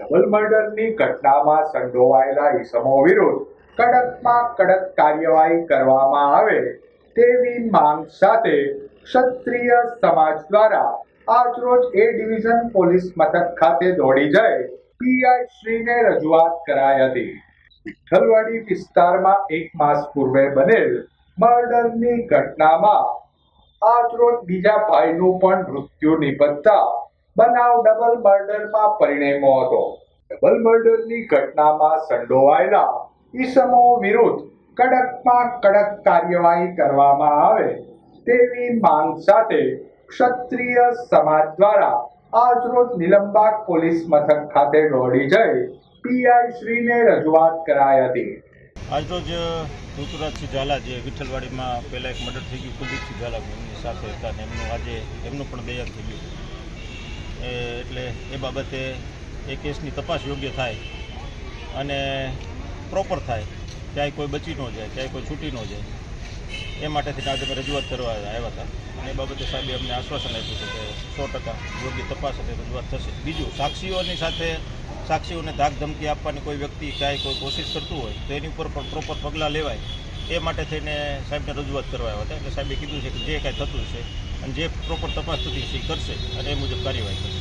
Double મર્ડરની ઘટનામાં સંડોવાયેલા ઇસમો વિરુદ્ધ કડકમાં કડક કાર્યવાહી કરવામાં આવે તેવી માંગ સાથે ક્ષત્રિય સમાજ દ્વારા આજરોજ એ ડિવિઝન પોલીસ મથક ખાતે દોડી જઈ પીઆઈ શ્રીને રજૂઆત કરાઈ હતી. વિઠ્ઠલવાડી વિસ્તારમાં એક માસ પૂર્વે બનેલ મર્ડરની ઘટનામાં આજરોજ બીજા ભાઈનું પણ મૃત્યુ નિપજતા બનાવ ડબલ મર્ડરમાં પરિણમ્યો હતો. ડબલ મર્ડરની ઘટનામાં સંડોવાયેલા ઈસમો વિરુદ્ધ કડકમાં કડક કાર્યવાહી કરવામાં આવે તેવી માંગ સાથે ક્ષત્રિય સમાજ દ્વારા આજરોજ નિલંબાગ પોલીસ મથક ખાતે દોડી જઈ પીઆઈ શ્રીને રજૂઆત કરાઈ હતી. આજરોજ ઋતુરાજસિંહ ઝાલા જે વિઠ્ઠલવાડીમાં પહેલાં એક મર્ડર થઈ ગયું, કુલદીપસિંહ ઝાલા એમની સાથે હતા એમનું આજે, એમનું પણ દયા થઈ ગયું. એટલે એ બાબતે એ કેસની તપાસ યોગ્ય થાય અને પ્રોપર થાય. ક્યાંય કોઈ બચી ન જાય, ક્યાંય કોઈ છૂટી ન જાય. એ માટેથી આજે અમે રજૂઆત કરવા આવ્યા હતા. અને એ બાબતે સાહેબે અમને આશ્વાસન આપ્યું છે કે સો ટકા યોગ્ય તપાસ અને રજૂઆત થશે. બીજું, સાક્ષીઓની સાથે સાક્ષીઓને ધાક ધમકી આપવાની કોઈ વ્યક્તિ ક્યાંય કોઈ કોશિશ કરતું હોય, તો એની ઉપર પણ પ્રોપર પગલાં લેવાય. એ માટે થઈને સાહેબને રજૂઆત કરવા આવ્યા હતા. એટલે સાહેબે કીધું છે કે જે કાંઈ થતું છે અને જે પ્રોપર તપાસ થતી છે એ કરશે અને એ મુજબ કાર્યવાહી કરશે.